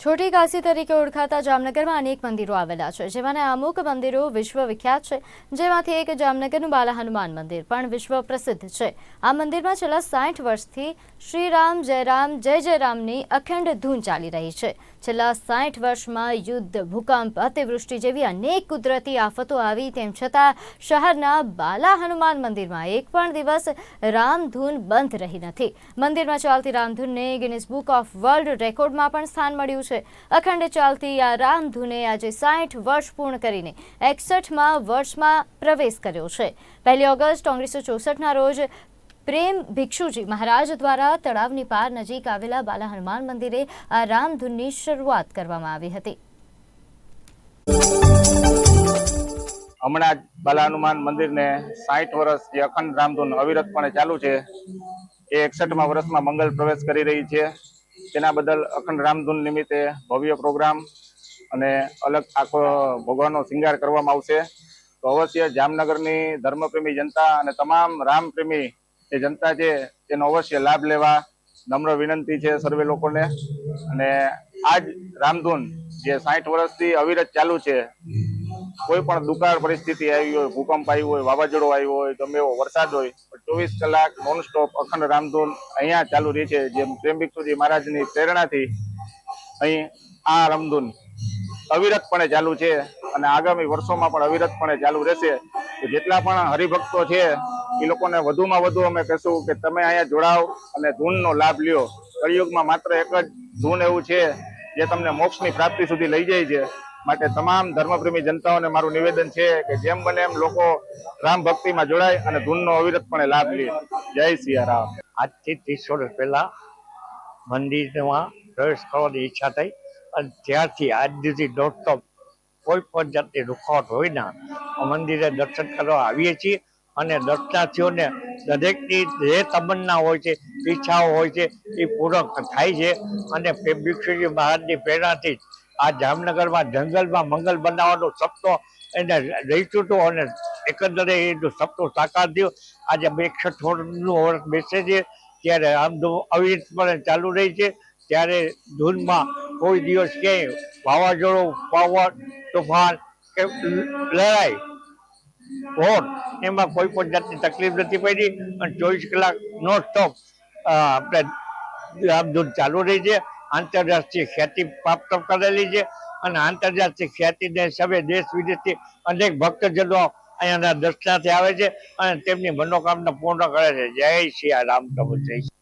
છોટી કાશી તરીકે ઓળખાતા જામનગરમાં અનેક મંદિરો આવેલા છે, જેમાંના અમુક મંદિરો વિશ્વ વિખ્યાત છે. જેમાંથી એક જામનગરનું બાલા હનુમાન મંદિર પણ વિશ્વ પ્રસિદ્ધ છે. આ મંદિરમાં છેલ્લા સાઠ વર્ષથી શ્રીરામ, જયરામ, જય જયરામની અખંડ ધૂન ચાલી રહી છે. છેલ્લા સાઠ વર્ષમાં યુદ્ધ, ભૂકંપ, અતિવૃષ્ટિ જેવી અનેક કુદરતી આફતો આવી, તેમ છતાં શહેરના બાલા હનુમાન મંદિરમાં એક પણ દિવસ રામધૂન બંધ રહી નથી. મંદિરમાં ચાલતી રામધૂનને ગિનિસ બુક ઓફ વર્લ્ડ રેકોર્ડમાં પણ સ્થાન મળ્યું છે. અખંડ ચાલતી આ રામધૂને આજે સાઠ વર્ષ પૂર્ણ કરીને એકસઠમાં વર્ષમાં પ્રવેશ કર્યો છે. પહેલી ઓગસ્ટ ઓગણીસો ચોસઠના રોજ પ્રેમ ભિક્ષુજી મહારાજ દ્વારા તળાવની પાર નજીક આવેલા બાલા હનુમાન મંદિરે આ રામધૂનની શરૂઆત કરવામાં આવી હતી. હમણાં જ બાલા હનુમાન મંદિરને સાઠ વર્ષ જે અખંડ રામધૂન અવિરતપણે ચાલુ છે. એ એકસઠમાં વર્ષમાં મંગલ પ્રવેશ કરી રહી છે. તેના બદલ અખંડ રામધૂન નિમિત્તે ભવ્ય પ્રોગ્રામ અને અલગ આખો ભગવાનનો શિંગાર કરવામાં આવશે. તો અવશ્ય જામનગરની ધર્મપ્રેમી જનતા અને તમામ રામપ્રેમી જે જનતા છે, તેનો અવશ્ય લાભ લેવા નમ્ર વિનંતી છે સર્વે લોકોને. અને આજ રામધૂન જે સાઠ વર્ષથી અવિરત ચાલુ છે કોઈ પણ દુકાળ પરિસ્થિતિ આવી હોય, ભૂકંપ આવ્યો હોય, વાવાઝોડું આવ્યું હોય, ગમે એવો વરસાદ હોય ચોવીસ કલાક નોન અખંડ રામધૂન અહીંયા ચાલુ રહી છે. જેમ પ્રેમ ભિક્ષુજી મહારાજની પ્રેરણાથી અહીં આ રામધૂન અવિરતપણે ચાલુ છે અને આગામી વર્ષોમાં પણ અવિરતપણે ચાલુ રહેશે. જેટલા પણ હરિભક્તો છે, એ લોકોને વધુમાં વધુ અમે કહેશું કે તમે અહીંયા જોડાવ અને ધૂનનો લાભ લ્યો. કળિયુગમાં માત્ર એક જ ધૂન એવું છે, જે તમને મોક્ષની પ્રાપ્તિ સુધી લઈ જાય છે. માટે તમામ ધર્મપ્રેમી જનતાઓને મારું નિવેદન છે કે જેમ બને એમ લોકો રામ ભક્તિમાં જોડાય અને ધૂનનો અવિરતપણે લાભ લે. જય સિયારામ આજથી ત્રીસ વર્ષ પહેલા મંદિરમાં પ્રવેશ કરવાની ઈચ્છા થઈ અને ત્યારથી આજ સુધી દોડતો કોઈ પણ જાતની રૂખાવટ હોય ના. મંદિરે દર્શન કરવા આવીએ છીએ અને દર્શનાર્થીઓને દરેકની જે તમન્ના હોય છે, ઈચ્છાઓ હોય છે, એ પૂર્ણ થાય છે અને ભિક્ષુજી મહારાજની પ્રેરણાથી જ આ જામનગરમાં જંગલમાં મંગલ બનાવવાનો સપનો એને રહીશું હતું અને એકંદરે એનો સપનો સાકાર થયો. આજે એકસો નું વર્ષ બેસે છે. ત્યારે આમ અવિરતપણે ચાલુ રહી છે. ત્યારે ધૂનમાં કોઈ દિવસ ક્યાંય વાવાઝોડું પાવર તોફાન કે લડાઈ હોટ એમાં કોઈ પણ જાતની તકલીફ નથી પડી. અને ચોવીસ કલાક નો સ્ટોપ આપણે રામધૂન ચાલુ રહી છે. આંતરરાષ્ટ્રીય ખ્યાતિ પ્રાપ્ત કરેલી છે અને આંતરરાષ્ટ્રીય ખ્યાતિને હિસાબે દેશ વિદેશથી અનેક ભક્તજનો અહીંયાના દર્શનાથી આવે છે અને તેમની મનોકામના પૂર્ણ કરે છે. જય શ્રી રામ, પ્રભુ જય